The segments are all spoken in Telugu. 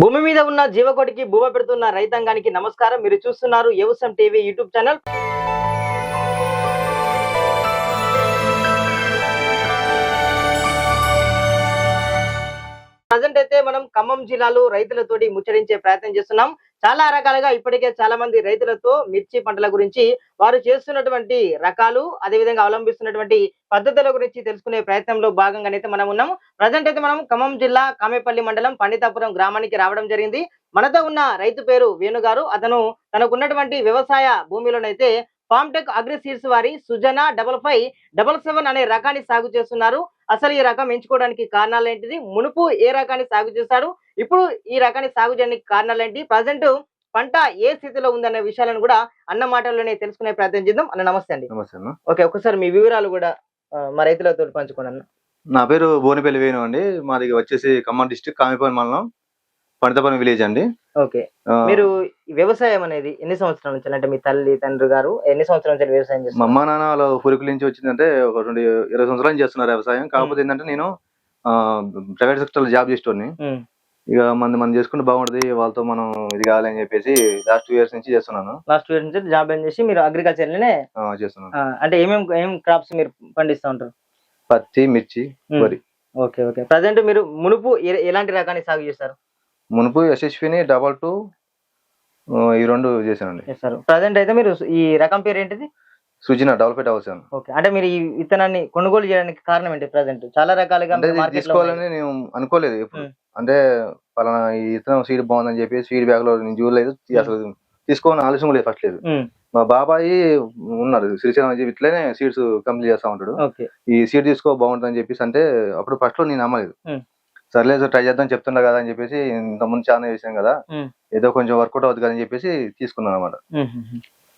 భూమి మీద ఉన్న జీవకోటికి భూమ పెడుతున్న రైతాంగానికి నమస్కారం. మీరు చూస్తున్నారు వ్యవసాయం టీవీ యూట్యూబ్ ఛానల్. ప్రజెంట్ అయితే మనం ఖమ్మం జిల్లాలో రైతులతోటి ముచ్చరించే ప్రయత్నం చేస్తున్నాం. చాలా రకాలుగా ఇప్పటికే చాలా మంది రైతులతో మిర్చి పంటల గురించి వారు చేస్తున్నటువంటి రకాలు అదేవిధంగా అవలంబిస్తున్నటువంటి పద్ధతుల గురించి తెలుసుకునే ప్రయత్నంలో భాగంగానైతే మనం ఉన్నాం. ప్రజెంట్ అయితే మనం ఖమ్మం జిల్లా కామేపల్లి మండలం పండితాపురం గ్రామానికి రావడం జరిగింది. మనతో ఉన్న రైతు పేరు వేణు గారు. అతను తనకున్నటువంటి వ్యవసాయ భూమిలోనైతే ఫామ్టెక్ అగ్రిసీడ్స్ వారి Sujana double five double seven అనే రకాన్ని సాగు చేస్తున్నారు. అసలు ఈ రకం ఎంచుకోవడానికి కారణాలు ఏంటిది? మునుపు ఏ రకాన్ని సాగు చేశాడు? ఇప్పుడు ఈ రకాన్ని సాగు చేయడానికి కారణాలు ఏంటి? ప్రజెంట్ పంట ఏ స్థితిలో ఉందనే విషయాలను కూడా అన్న మాటల్లోనే తెలుసుకునే ప్రయత్నం చేద్దాం. అన్న నమస్తే అండి. నమస్తే అన్న. ఓకే ఒకసారి మీ వివరాలు కూడా ఆ, మా రైతులతో పంచుకోండి అన్న. నా పేరు బోనిపల్లి వేణు అండి. మాది వచ్చేసి ఖమ్మం డిస్టిక్ కామిపల్లి మండలం పండితపురం విలేజ్ అండి. ఓకే. మీరు వ్యవసాయం అనేది ఎన్ని సంవత్సరాల నుంచి? అంటే మీ తల్లి తండ్రి గారు ఎన్ని సంవత్సరాల నుంచి వ్యవసాయం మా చేస్తారు అమ్మ నాన్న వాళ్ళ పురుకుల నుంచి వచ్చిందంటే ఒక రెండు ఇరవై సంవత్సరాలు చేస్తున్నారు వ్యవసాయం. కాకపోతే ఏంటంటే నేను ప్రైవేట్ సెక్టర్ జాబ్ చేసేటోని ఇక మంది మనం చేసుకుంటే బాగుంటది. వాళ్ళతో మనం ఇది కావాలని చెప్పేసి లాస్ట్ టూ ఇయర్స్ నుంచి చేస్తున్నాను. లాస్ట్ ఇయర్ నుంచి జాబ్ ఏం చేసి మీరు అగ్రికల్చర్లోనే చేస్తున్నాను. అంటే ఏమేం ఏం క్రాప్స్ మీరు పండిస్తూ ఉంటారు? పత్తి మిర్చి వరి. Okay okay. ప్రజెంట్ మీరు మునుపు ఎలాంటి రకాన్ని సాగు చేస్తారు? మునుపు యశస్విని డబల్ టూ ఈ రెండు చేశానండి. చేస్తారు ప్రజెంట్ అయితే మీరు ఈ రకం పేరు ఏంటిది? సుజిన డబల్ ఫైట్ అవసరం ఓకే అంటే మీరు ఈ విత్తనాన్ని కొనుగోలు చేయడానికి కారణం ఏంటి ప్రజెంట్ చాలా రకాలుగా అంటే ఇది తీసుకోవాలని నేను అనుకోలేదు ఎప్పుడు. ఉమ్. అంటే పలానా ఈ ఇతనం సీడ్ బాగుందని చెప్పి సీడ్ బ్యాగ్లో నేను చూడలేదు. తీ- అసలు తీసుకోవాలని ఆలోచన లేదు ఫస్ట్ లేదు. ఉమ్, మా బాబాయి ఉన్నారు శ్రీశైలం అని చెప్పి ఇట్లనే సీడ్స్ కంప్లీట్ చేస్తా ఉంటాడు. ఓకే ఈ సీడ్ తీసుకో బాగుంటుంది అని చెప్పేసి అంటే అప్పుడు ఫస్ట్లో నేను నమ్మలేదు. సర్లే సార్ ట్రై చేద్దాం చెప్తున్నా కదా అని చెప్పేసి ఇంత ముందు చాలా చేసాం కదా. ఏదో కొంచెం వర్కౌట్ అవుతుంది కదా అని చెప్పేసి తీసుకున్నాను అనమాట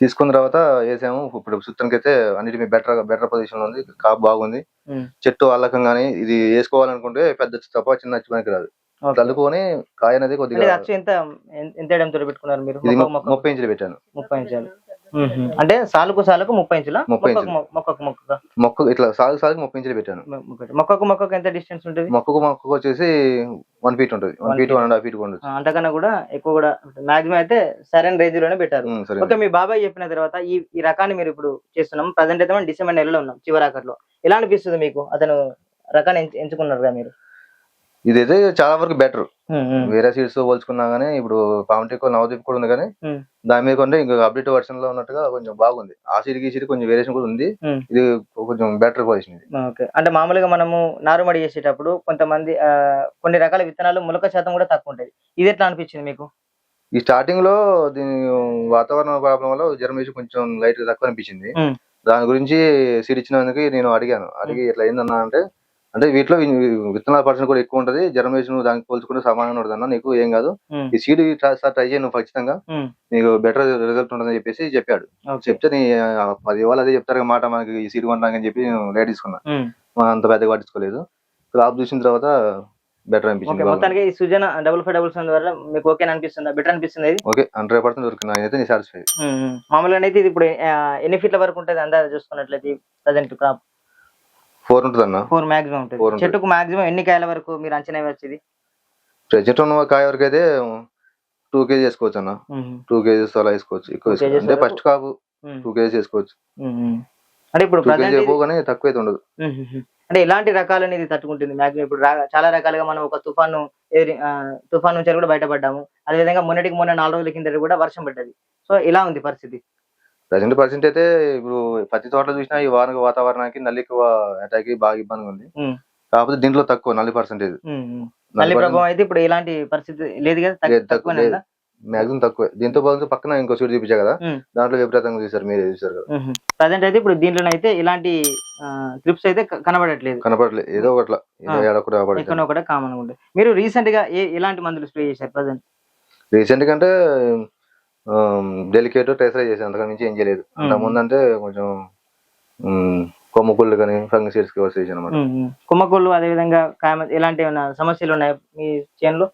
తీసుకున్న తర్వాత వేసాము. ఇప్పుడు సుత్తానికి అయితే అన్నిటి బెటర్ బెటర్ పొజిషన్లో ఉంది. కాపు బాగుంది. చెట్టు అల్లకం కానీ ఇది వేసుకోవాలనుకుంటే పెద్ద తప్ప చిన్న మనకి రాదు. ఓకే. చల్లుకొని కాయ అనేది కొద్దిగా ఎంత పెట్టుకున్నారు మీరు? ముప్పై ఇంచులు పెట్టాను. ముప్పై ఇంచులు. అంటే సాలుకు సాలుకు ముప్పై ఇంచుల? ముప్పై మొక్కకు మొక్క ఇట్లా సాగు సాగు ముప్పై ఇంచులు పెట్టాను. మొక్కకు మొక్కకు ఎంత డిస్టెన్స్ ఉంటుంది? మొక్కకు మొక్కకు వచ్చేసి వన్ ఫీట్ ఉంటుంది. One feet. One and half feet ఆ, అంతకన్నా కూడా ఎక్కువ కూడా మాక్సిమం అయితే సరైన రేంజ్లోనే పెట్టారు. ఓకే మీ బాబాయ్ చెప్పిన తర్వాత ఈ ఈ రకాన్ని మీరు ఇప్పుడు చేస్తున్నాం. ప్రజెంట్ అయితే మనం డిసెంబర్ నెలలో ఉన్నాం చివరాకట్లో ఎలా అనిపిస్తుంది మీకు? అతను రకాన్ని ఎంచు- ఎంచుకున్నారు మీరు? ఇదైతే చాలా వరకు బెటర్ వేరే సీడ్స్తో పోల్చుకున్నా గానీ ఇప్పుడు పామిటిక్ నవదీప్ కూడా ఉంది కానీ దాని మీద కొంటే ఇంకా అప్డేట్ వర్షన్లో ఉన్నట్టుగా కొంచెం బాగుంది. ఆ సీడ్ ఈ సీడ్ కొంచెం వేరియేషన్ కూడా ఉంది. ఇది కొంచెం బెటర్ పొజిషన్ ఇది. అంటే మామూలుగా మనము నారుమడి చేసేటప్పుడు కొంతమంది కొన్ని రకాల విత్తనాలు మొలక శాతం కూడా తక్కువ ఉంటుంది ఇది ఎట్లా అనిపించింది మీకు? ఈ స్టార్టింగ్లో దీని వాతావరణ ప్రాబ్లం వల్ల జర్మేషన్ కొంచెం లైట్ తక్కువ అనిపించింది. దాని గురించి సీడ్ ఇచ్చినందుకు నేను అడిగాను. అడిగి ఇట్లా ఏందన్నా అంటే అంటే వీటిలో విత్తనాల పర్సెంట్ కూడా ఎక్కువ ఉంటది. జర్మేషన్ దానికి పోల్చుకుంటే సమానంగా ఉంటుంది అన్న నీకు ఏం కాదు. ఈ సీడ్ సార్ ట్రై చేయను ఖచ్చితంగా. నీకు బెటర్ రిజల్ట్ ఉంటుందని చెప్పేసి చెప్పాడు. చెప్తే నీ పది వాళ్ళు అదే చెప్తారు మాట మనకి ఈ సీడ్ కొనడానికి అని చెప్పి నేను తీసుకున్నా. అంత పెద్దగా పట్టించుకోలేదు. క్రాప్ చూసిన తర్వాత బెటర్ ఓకే అనిపించింది మొత్తానికి ఈ Sujana double five double seven వల్ల మీకు ఓకే అనిపిస్తుందా? బెటర్ అనిపిస్తుంది ఇది? ఓకే హండ్రెడ్ పర్సెంట్ దొరికింది. అయితే నీ సాటిస్ఫై. మామూలుగా అయితే ఇది ఇప్పుడు ఎన్ని ఫీట్ల వరకు ఉంటుంది? అందాజ చూసుకున్నట్లయితే ప్రజెంట్ క్రాప్ ఫోర్ ఉంటుంది అన్న ఫోర్ మాక్సిమం ఉంటుంది. చెట్టుకు మాక్సిమం ఎన్ని కాయల వరకు మీరు అంచనా వచ్చేది ప్రెజెంట్ ఉన్న కాయ వరకు అయితే టూ కేజీ వేసుకోవచ్చు అన్న టూ కేజీస్ అలా వేసుకోవచ్చు. ఎక్కువ అంటే? ఫస్ట్ కాపు టూ కేజీస్ వేసుకోవచ్చు. అంటే ఇప్పుడు ఎక్కువ కానీ తక్కువ అయితే ఉండదు. అంటే ఎలాంటి రకాలు అనేది తట్టుకుంటుంది? మాక్సిమం ఇప్పుడు చాలా రకాలుగా మనం ఒక తుఫాను తుఫాన్ నుంచి కూడా బయటపడ్డాము. అదేవిధంగా మొన్నటికి మొన్న నాలుగు రోజుల కింద కూడా వర్షం పడ్డది. సో ఇలా ఉంది పరిస్థితి? ప్రజెంట్ పర్సెంట్ అయితే ఇప్పుడు పత్తి తోటలో చూసినా ఈ వాన వాతావరణానికి నల్లి ఎక్కువ అటాక్ బాగా ఇబ్బందిగా ఉంది. కాకపోతే దీంట్లో తక్కువ నల్లి పర్సెంటేజ్. నల్లి ప్రభావం అయితే ఇప్పుడు ఎలాంటి పరిస్థితి లేదు కదా? మాక్సిమం తక్కువ. దీంతో పాటు పక్కన ఇంకో సీట్ చూపించా కదా. దాంట్లో విపరీతంగా చూసారు మీరే చూసారు కదా. ప్రజెంట్ అయితే ఇప్పుడు దీంట్లో అయితే ఇలాంటి క్లిప్స్ అయితే కనబడట్లేదు. కనపడలేదు ఏదో ఒకట్లా. ఎక్కడో కూడా కామన్ ఉంటుంది మీరు రీసెంట్గా ఏ ఎలాంటి మందులు స్ప్రే చేశారు ప్రజెంట్? రీసెంట్ కంటే డెలికేట్ ట్రేసర్ చేసాను అంతకు మించి ఏం చేయలేదు. అంత ముందు అంటే కొంచెం ఉమ్, కొమ్ము కుళ్ళు కానీ ఫంగస్ సీడ్స్కి చేసాను అనమాట కుమ్మకోళ్ళు అదేవిధంగా కామ ఎలాంటి సమస్యలు ఉన్నాయి మీ చేనులో?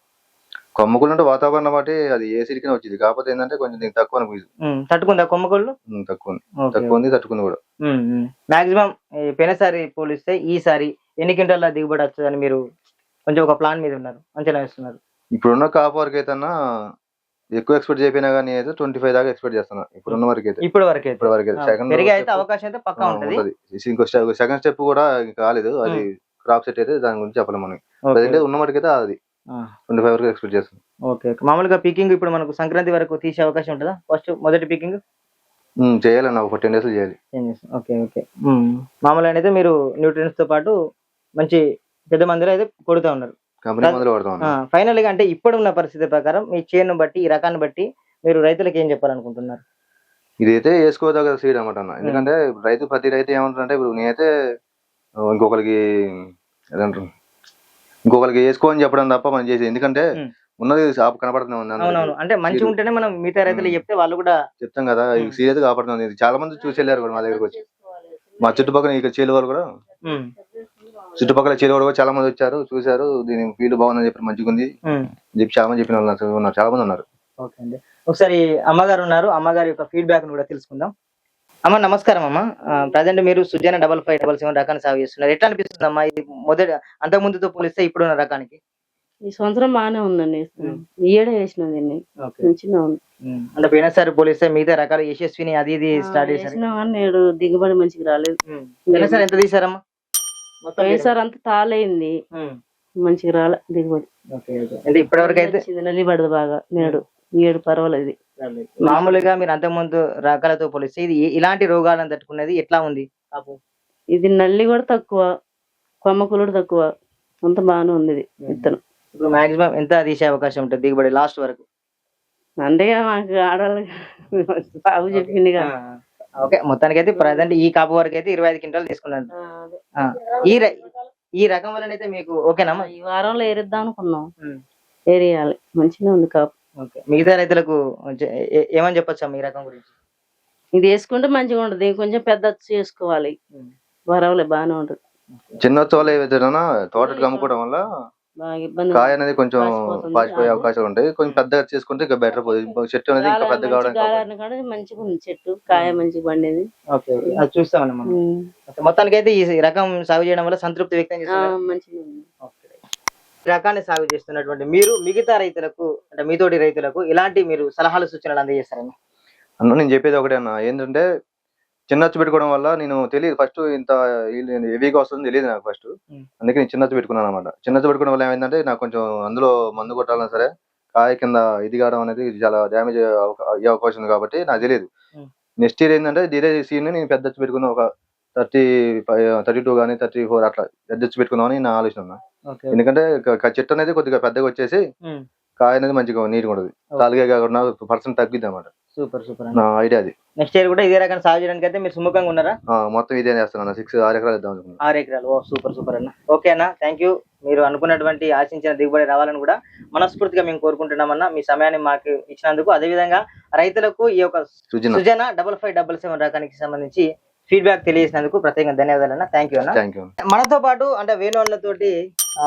కొమ్ము కుళ్ళు అంటే వాతావరణం బట్టి అది ఏ సీడ్కి వచ్చింది కాకపోతే ఏంటంటే కొంచెం దీనికి తక్కువ ఉమ్, తట్టుకుందా కొమ్మకోళ్ళు తక్కువ తక్కువ ఉంది తట్టుకుంది కూడా. మాక్సిమం పోయినసారి పోలిస్తే ఈసారి ఎన్ని క్వింటాల దిగుబడి వస్తుందని మీరు కొంచెం ఒక ప్లాన్ మీద ఉన్నారు. అంచనా వేస్తున్నారు ఇప్పుడున్న కాపు వరకు అయితే అన్న ఎక్కువ ఎక్స్పెక్ట్ చేయకపోయినా కానీ అయితే ట్వంటీ ఫైవ్ దాకా ఎక్స్పెక్ట్ చేస్తున్నా. ఇప్పుడున్న వరకు అయితే ఇప్పటి వరకు ఇప్పటి వరకు అయితే సెకండ్ పెరిగే అయితే అవకాశం అయితే పక్కా ఉంటది. ఇంకో సెకండ్ స్టెప్ కూడా ఇంకా కాలేదు. అది క్రాప్ సెట్ అయితే దాని గురించి చెప్పలేము మనకి. ప్రజెంట్ ఉన్న మటుకు అయితే అది. ట్వంటీ ఫైవ్ వరకు ఎక్స్పెక్ట్ చేస్తున్నాం. Okay okay. మామూలుగా పీకింగ్ ఇప్పుడు మనకు సంక్రాంతి వరకు తీసే అవకాశం ఉంటుందా? ఫస్ట్ మొదటి పీకింగ్ చేయాలన్న ఒక టెన్ డేస్ చేయాలి. Okay okay. మామూలుగా అయితే మీరు న్యూట్రియన్స్తో పాటు మంచి పెద్ద మందిలో అయితే కొడుతూ ఉన్నారు. ఫైనల్గా అంటే ఇప్పుడున్న పరిస్థితి ప్రకారం మీ చేను బట్టి ఈ రకాన్ని బట్టి మీరు రైతులకు ఏం చెప్పాలనుకుంటున్నారు? ఇదైతే వేసుకోదగ్గ సీడ్ అనమాట అన్న. ఎందుకంటే రైతు ప్రతి రైతు ఏమంటారంటే ఇప్పుడు నేనైతే ఇంకొకరికి ఏదంటారు? ఇంకొకరికి వేసుకో అని చెప్పడం తప్ప మనం చేసేది. ఎందుకంటే ఉమ్. ఉన్నది షాప్ కనపడుతుంది అంటే మంచిగా మీరు- ఉంటేనే మనం మిగతా రైతులు ఉమ్. చెప్తే వాళ్ళు కూడా చెప్తాం కదా ఉమ్. సీరియస్ కాపాడుతుంది ఇది చాలా మంది చూసి వెళ్ళారు కూడా మా దగ్గరకు వచ్చి. మా చుట్టుపక్కల ఇక్కడ చేలు వాళ్ళు కూడా చుట్టుపక్కల కూడా చాలా మంది వచ్చారు చూశారు. దీని ఫీల్డ్ బాగుందని చెప్పి మంచిగా ఉంది చెప్పి చాలా మంది చెప్పిన వాళ్ళు ఉన్నారు చాలా మంది ఉన్నారు. ఓకే అండి. ఒకసారి అమ్మగారు ఉన్నారు. అమ్మగారి యొక్క ఫీడ్బ్యాక్ కూడా తెలుసుకుందాం. అమ్మ నమస్కారం అమ్మ. ప్రజెంట్ మీరు Sujana double five double seven రకాన్ని సాగు చేస్తున్నారు. ఎట్లా అనిపిస్తుంది అమ్మా? ఇది మొదటి అంతకు ముందుతో పోలిస్తే ఇప్పుడున్న రకానికి. ఈ సంవత్సరం బాగానే ఉందండి. ఏడే వేసిన దీన్ని. అంటే పోయినసారి పోలిస్తే మిగతా రకాలు యశస్విని అది ఇది స్టార్ట్ చేశారు. నేడు దిగుబడి మంచిగా రాలేదు. పోయినసారి ఎంత తీసారమ్మా వేసారు అంతా ఉమ్. మంచిగా రాలే దిగుబడి. అంటే ఇప్పటివరకు అయితే వచ్చింది నల్లిబడదు బాగా నేడు. ఏడు పర్వాలేదు మామూలుగా మీరు అంతకుముందు రకాలతో పోలిస్తే ఇది ఇలాంటి రోగాలను తట్టుకునేది ఎట్లా ఉంది ఇది నల్లి కూడా తక్కువ కొమ్మకులు కూడా తక్కువ. అంత బాగానే ఉంది ఇది విత్తనం. ఇప్పుడు మాక్సిమం ఎంత తీసే అవకాశం ఉంటుంది దిగుబడి లాస్ట్ వరకు? అందుకే మాకు ఆడవాళ్ళు బాబు చెప్పింది కదా. ఓకే మొత్తానికి అయితే ప్రజెంట్ ఈ కాపు వరకు అయితే ఇరవై ఐదు క్వింటాలు తీసుకున్నాను ఆ, ఈ ర- ఈ రకం వలన అయితే మీకు ఓకేనమ్మా? ఈ వారంలో ఏరిద్దాం అనుకున్నాం. ఏరియాలి. మంచిగా ఉంది కాపు. ఓకే. మిగతా రైతులకు చె- ఏ- ఏమని చెప్పొచ్చమ్మా ఈ రకం గురించి? ఇది వేసుకుంటే మంచిగా ఉంటుంది. ఇంకొంచెం పెద్ద చేసుకోవాలి. వరవలే బాగానే ఉంటుంది. చిన్న తోల ఏవైతే తోటకు అమ్ముకోవడం వల్ల కాయ అనేది కొంచెం. పాసిపోయే అవకాశాలు ఉంటాయి. కొంచెం పెద్దగా చేసుకుంటే ఇంకా బెటర్ చెట్టు అనేది ఇంకా పెద్ద కావడానికి మంచిగా ఉంది చెట్టు. కాయ మంచిగా పండేది. అది చూస్తామన్నా మనం. ఓకే, మొత్తానికి అయితే ఈ రకం సాగు చేయడం వల్ల సంతృప్తి వ్యక్తం ఆ, చేస్తున్నారు. మంచిగా ఉంది. ఓకే. ఈ రకాన్ని సాగు చేస్తున్నటువంటి మీరు మిగతా రైతులకు అంటే మీతోటి రైతులకు ఇలాంటి మీరు సలహాలు సూచనలు అందజేస్తారని అన్న నేను చెప్పేది ఒకటే అన్న. ఏంటంటే చిన్నచ్చు పెట్టుకోవడం వల్ల నేను తెలియదు ఫస్ట్ ఇంత హెవీగా వస్తుంది తెలియదు నాకు ఫస్ట్. అందుకే నేను చిన్నచ్చు పెట్టుకున్నాను అనమాట. చిన్నచ్చు పెట్టుకోవడం వల్ల ఏమైందంటే నాకు కొంచెం అందులో మందు కొట్టాలన్నా సరే కాయ కింద ఇది కావడం అనేది చాలా డ్యామేజ్ అయ్యే అవకాశం ఉంది కాబట్టి నాకు తెలియదు. నెక్స్ట్ ఇయర్ ఏంటంటే ఇదే సీన్ నేను పెద్ద వచ్చి పెట్టుకున్న ఒక థర్టీ ఫైవ్ థర్టీ టూ కానీ థర్టీ ఫోర్ అట్లా పెద్ద వచ్చి పెట్టుకుందామని నా ఆలోచన ఎందుకంటే చెట్టు అనేది కొద్దిగా పెద్దగా వచ్చేసి. కాయ అనేది మంచిగా నీట్గా ఉంటుంది తాలుగా కాకుండా పర్సెంట్ తగ్గిద్ది అనమాట. సూపర్ సూపర్ నా ఐడియా అది. నెక్స్ట్ ఇయర్ కూడా ఇదే రకం సాగు చేయడానికి అయితే మీరు సుముఖంగా ఉన్నారా? ఆ, మొత్తం ఇదే చేస్తాను సిక్స్ ఆరు ఎకరాలు ఇద్దాం అనుకున్నాను ఆరు ఎకరాలు. ఓ సూపర్ సూపర్ అన్న. ఓకే అన్న థ్యాంక్ యూ మీరు అనుకున్నటువంటి ఆశించిన దిగుబడి రావాలని కూడా మనస్ఫూర్తిగా మేము కోరుకుంటున్నామన్నా మీ సమయాన్ని మాకు ఇచ్చినందుకు అదేవిధంగా రైతులకు ఈ యొక్క Sujana. Sujana double five double seven రకానికి సంబంధించి ఫీడ్బ్యాక్ తెలియజేసినందుకు ప్రత్యేకంగా ధన్యవాదాలు అన్న. థ్యాంక్ యూ అన్న. థ్యాంక్ యూ మనతో పాటు అంటే వేణు అన్నతోటి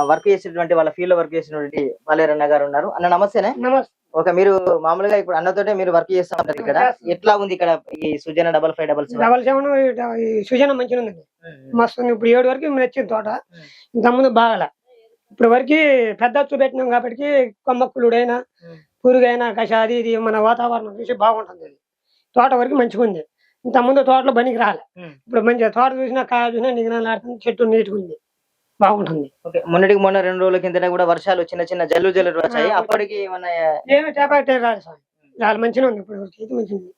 వర్క్ చేసినటువంటి వాళ్ళ ఫీల్డ్లో వర్క్ చేసినటువంటి పాలేరన్న గారు ఉన్నారు. అన్న నమస్తేనే. నమస్తే. ఓకే మీరు మామూలుగా ఇప్పుడు అన్నతోటే మీరు వర్క్ చేస్తా ఉంటారు ఇక్కడ ఎట్లా ఉంది ఇక్కడ ఈ Sujana double five double double seven Sujana మంచిగా ఉందండి మస్తు ఉంది. ఇప్పుడు ఏడు వరకు నచ్చింది తోట. ఇంతకుముందు బాగాల. ఇప్పుడు వరకు పెద్ద అచ్చు పెట్టినాం కాబట్టి కొమ్మక్కులుడైనా. పురుగైనా కష అది ఇది మన వాతావరణం చూసి బాగుంటుంది. తోట వరకు మంచిగా ఉంది ఇంతకుముందు తోటలో పనికి రాలే. ఇప్పుడు మంచిగా తోట చూసినా కాయ చూసినా నిఘనాలాడుతుంది చెట్టు నీట్గా ఉంది బాగుంటుంది మొన్నటికి మొన్న రెండు రోజుల కిందట కూడా వర్షాలు చిన్న చిన్న జల్లు జల్లు వచ్చాయి. అప్పటికి ఏమి చేపట్టే రాదు సార్ చాలా మంచిగా ఉంది ఇప్పుడు అయితే మంచిగా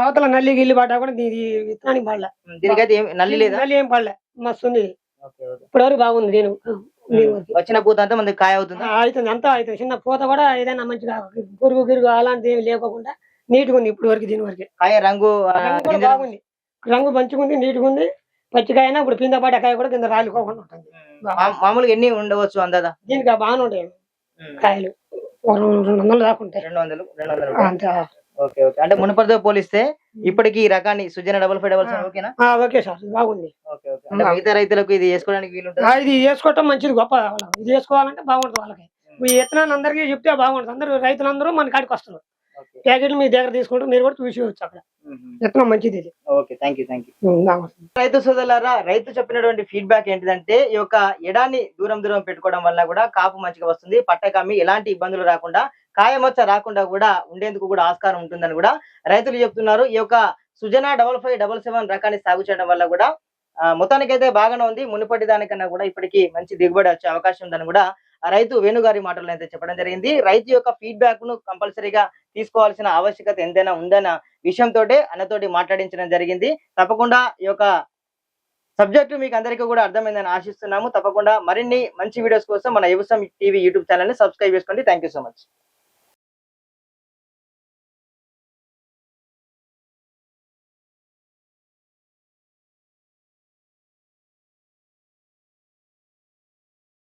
అవతల నల్లి గిల్లి పడ్డా కూడా ఇది విత్తనానికి పడలే. దీనికైతే ఏం నల్లి లేదా? నల్లి ఏం పడలే. మస్తు ఉంది. Okay, okay. ఇప్పటి వరకు బాగుంది నేను. దీని. వచ్చిన పూత అంతా మనకి కాయ అవుతుంది? అవుతుంది. అంతా అవుతుంది. చిన్న పూత కూడా ఏదైనా మంచిగా పురుగు గిరుగు అలాంటిది ఏమి లేకోకుండా నీట్గా ఉంది ఇప్పుడు వరకు దీని వరకు. కాయ రంగు ఆ, రంగు కూడా గింజలు- బాగుంది. రంగు మంచిగా ఉంది నీట్గా ఉంది పచ్చికాయ అయినా ఇప్పుడు కింద పడ్డ కాయ కూడా కింద రాలిపోకుండా ఉంటుంది. మా- మామూలుగా ఎన్ని ఉండవచ్చు అందాదా? దీనికి ఆ బాగానే ఉంటాయి. కాయలు. ఒక రెండు రెండు వందలు దాకా ఉంటాయి. రెండు వందలు రెండు వందలు అంతే ఓకే ఓకే. అంటే మునుపటితో పోలిస్తే ఇప్పటికి ఈ రకాన్ని Sujana double five double seven ఓకేనా? ఆ, ఓకే సార్ బాగుంది. Okay okay. అంటే మిగతా రైతులకు ఇది వేసుకోవడానికి వీలుంటుంది? ఆ, ఇది వేసుకోవటం మంచిది గొప్ప వాళ్ళకి. ఇది వేసుకోవాలంటే బాగుంటుంది వాళ్ళకి. ఈ విత్తనాన్ని అందరికీ చెప్తే బాగుంటుంది. అందరూ రైతులందరూ మన కాడికి వస్తారు. ఓకే ప్యాకెట్లు మీ దగ్గర తీసుకుంటే మీరు కూడా చూసేవచ్చు అక్కడ. విత్తనం మంచిది ఇది? Okay thank you thank you. రైతు సోదరులారా రైతు చెప్పినటువంటి ఫీడ్బ్యాక్ ఏంటిదంటే ఈ యొక్క ఎడాన్ని దూరం దూరం పెట్టుకోవడం వల్ల కూడా కాపు మంచిగా వస్తుంది. పట్టకమ్మి ఎలాంటి ఇబ్బందులు రాకుండా కాయమచ్చ రాకుండా కూడా ఉండేందుకు కూడా ఆస్కారం ఉంటుందని కూడా రైతులు చెప్తున్నారు. ఈ యొక్క Sujana double five double seven రకాన్ని సాగు చేయడం వల్ల కూడా మొత్తానికైతే బాగానే ఉంది. మునుపటి దానికన్నా కూడా ఇప్పటికీ మంచి దిగుబడి వచ్చే అవకాశం ఉందని కూడా రైతు వేణుగారి మాటలు అయితే చెప్పడం జరిగింది. రైతు యొక్క ఫీడ్బ్యాక్ను కంపల్సరీగా తీసుకోవాల్సిన ఆవశ్యకత ఎంతైనా ఉందన్న విషయంతో అన్నతోటి మాట్లాడించడం జరిగింది. తప్పకుండా ఈ యొక్క సబ్జెక్టు మీకు అందరికీ కూడా అర్థమైందని ఆశిస్తున్నాము. తప్పకుండా మరిన్ని మంచి వీడియోస్ కోసం మన యువసం టీవీ యూట్యూబ్ ఛానల్ని సబ్స్క్రైబ్ చేసుకోండి. Thank so much.